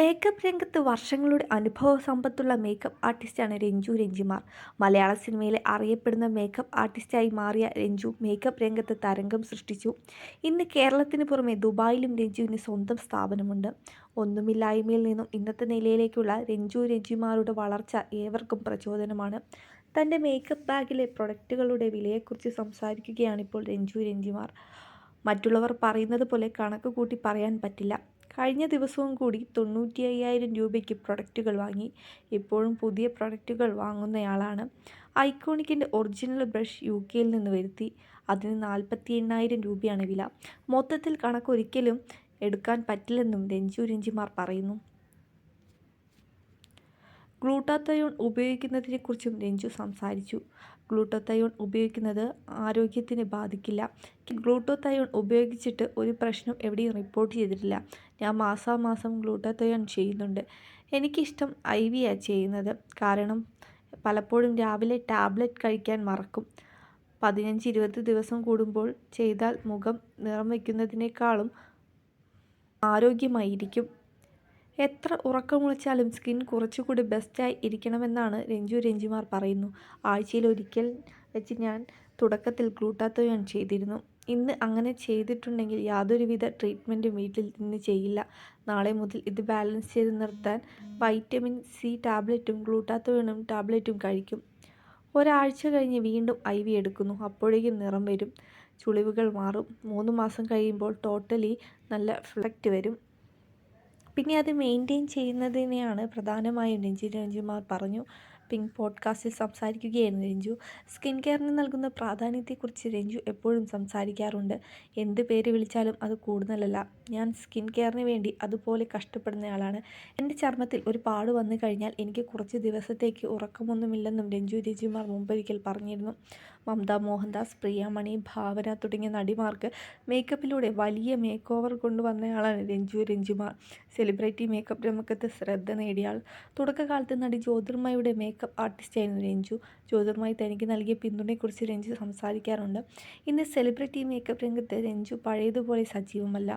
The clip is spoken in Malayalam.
മേക്കപ്പ് രംഗത്ത് വർഷങ്ങളുടെ അനുഭവ സമ്പത്തുള്ള മേക്കപ്പ് ആർട്ടിസ്റ്റാണ് രഞ്ജു രഞ്ജിമാർ. മലയാള സിനിമയിലെ അറിയപ്പെടുന്ന മേക്കപ്പ് ആർട്ടിസ്റ്റായി മാറിയ രഞ്ജു മേക്കപ്പ് രംഗത്ത് തരംഗം സൃഷ്ടിച്ചു. ഇന്ന് കേരളത്തിന് പുറമെ ദുബായിലും രഞ്ജുവിന് സ്വന്തം സ്ഥാപനമുണ്ട്. ഒന്നുമില്ലായ്മയിൽ നിന്നും ഇന്നത്തെ നിലയിലേക്കുള്ള രഞ്ജു രഞ്ജിമാരുടെ വളർച്ച ഏവർക്കും പ്രചോദനമാണ്. തന്റെ മേക്കപ്പ് ബാഗിലെ പ്രൊഡക്റ്റുകളുടെ വിലയെക്കുറിച്ച് സംസാരിക്കുകയാണിപ്പോൾ രഞ്ജു രഞ്ജിമാർ. മറ്റുള്ളവർ പറയുന്നത് പോലെ കണക്ക് കൂട്ടി പറയാൻ പറ്റില്ല. കഴിഞ്ഞ ദിവസവും കൂടി തൊണ്ണൂറ്റി അയ്യായിരം രൂപയ്ക്ക് പ്രൊഡക്റ്റുകൾ വാങ്ങി. ഇപ്പോഴും പുതിയ പ്രൊഡക്റ്റുകൾ വാങ്ങുന്നയാളാണ്. ഐക്കോണിക്കിന്റെ ഒറിജിനൽ ബ്രഷ് യു കെയിൽ നിന്ന് വരുത്തി. അതിന് നാൽപ്പത്തി എണ്ണായിരം രൂപയാണ് വില. മൊത്തത്തിൽ കണക്കൊരിക്കലും എടുക്കാൻ പറ്റില്ലെന്നും രഞ്ജു രഞ്ജിമാർ പറയുന്നു. ഗ്ലൂട്ടാത്തയോൺ ഉപയോഗിക്കുന്നതിനെക്കുറിച്ചും രഞ്ജു സംസാരിച്ചു. ഗ്ലൂട്ടോത്തയോൺ ഉപയോഗിക്കുന്നത് ആരോഗ്യത്തിന് ബാധിക്കില്ല. ഗ്ലൂട്ടോത്തയോൺ ഉപയോഗിച്ചിട്ട് ഒരു പ്രശ്നം എവിടെയും റിപ്പോർട്ട് ചെയ്തിട്ടില്ല. ഞാൻ മാസാമാസം ഗ്ലൂട്ടോത്തയോൺ ചെയ്യുന്നുണ്ട്. എനിക്കിഷ്ടം ഐ വിയാണ് ചെയ്യുന്നത്. കാരണം പലപ്പോഴും രാവിലെ ടാബ്ലറ്റ് കഴിക്കാൻ മറക്കും. പതിനഞ്ച് ഇരുപത് ദിവസം കൂടുമ്പോൾ ചെയ്താൽ മുഖം നിറം വയ്ക്കുന്നതിനേക്കാളും ആരോഗ്യമായിരിക്കും. എത്ര ഉറക്കമുളച്ചാലും സ്കിൻ കുറച്ചുകൂടി ബെസ്റ്റായി ഇരിക്കണമെന്നാണ് രഞ്ജു രഞ്ജിമാർ പറയുന്നു. ആഴ്ചയിൽ ഒരിക്കൽ വെച്ച് ഞാൻ തുടക്കത്തിൽ ഗ്ലൂട്ടാത്തോയോൺ ചെയ്തിരുന്നു. ഇന്ന് അങ്ങനെ ചെയ്തിട്ടുണ്ടെങ്കിൽ യാതൊരുവിധ ട്രീറ്റ്മെന്റും വീട്ടിൽ നിന്ന് ചെയ്യില്ല. നാളെ മുതൽ ഇത് ബാലൻസ് ചെയ്ത് നിർത്താൻ വൈറ്റമിൻ സി ടാബ്ലറ്റും ഗ്ലൂട്ടാത്തോയോണും ടാബ്ലറ്റും കഴിക്കും. ഒരാഴ്ച കഴിഞ്ഞ് വീണ്ടും ഐ വി എടുക്കുന്നു. അപ്പോഴേക്കും നിറം വരും. ചുളിവുകൾ മാറും. മൂന്ന് മാസം കഴിയുമ്പോൾ ടോട്ടലി നല്ല ഫ്ലക്റ്റ് വരും. പിന്നെ അത് മെയിന്റെയിൻ ചെയ്യുന്നതിനെയാണ് പ്രധാനമായും രഞ്ജി രഞ്ജുമാർ പറഞ്ഞു. പിങ്ക് പോഡ്കാസ്റ്റിൽ സംസാരിക്കുകയായിരുന്നു രഞ്ജു. സ്കിൻ കെയറിന് നൽകുന്ന പ്രാധാന്യത്തെക്കുറിച്ച് രഞ്ജു എപ്പോഴും സംസാരിക്കാറുണ്ട്. എന്ത് പേര് വിളിച്ചാലും അത് കൂടുതലല്ല. ഞാൻ സ്കിൻ കെയറിന് വേണ്ടി അതുപോലെ കഷ്ടപ്പെടുന്നയാളാണ്. എന്റെ ചർമ്മത്തിൽ ഒരു പാട് വന്നു കഴിഞ്ഞാൽ എനിക്ക് കുറച്ച് ദിവസത്തേക്ക് ഉറക്കമൊന്നുമില്ലെന്നും രഞ്ജു രഞ്ജിമാർ മുമ്പൊരിക്കൽ പറഞ്ഞിരുന്നു. മമത മോഹൻദാസ് പ്രിയാമണി ഭാവന തുടങ്ങിയ നടിമാർക്ക് മേക്കപ്പിലൂടെ വലിയ മേക്ക് ഓവർ കൊണ്ടുവന്നയാളാണ് രഞ്ജു രഞ്ജുമാർ. സെലിബ്രിറ്റി മേക്കപ്പ് രംഗത്ത് ശ്രദ്ധ നേടിയാൾ. തുടക്കകാലത്ത് നടി ജ്യോതിർമയുടെ മേക്കപ്പ് ആർട്ടിസ്റ്റായിരുന്നു രഞ്ജു. ജ്യോതിർമായി തനിക്ക് നൽകിയ പിന്തുണയെക്കുറിച്ച് രഞ്ജു സംസാരിക്കാറുണ്ട്. ഇന്ന് സെലിബ്രിറ്റി മേക്കപ്പ് രംഗത്ത് രഞ്ജു പഴയതുപോലെ സജീവമല്ല.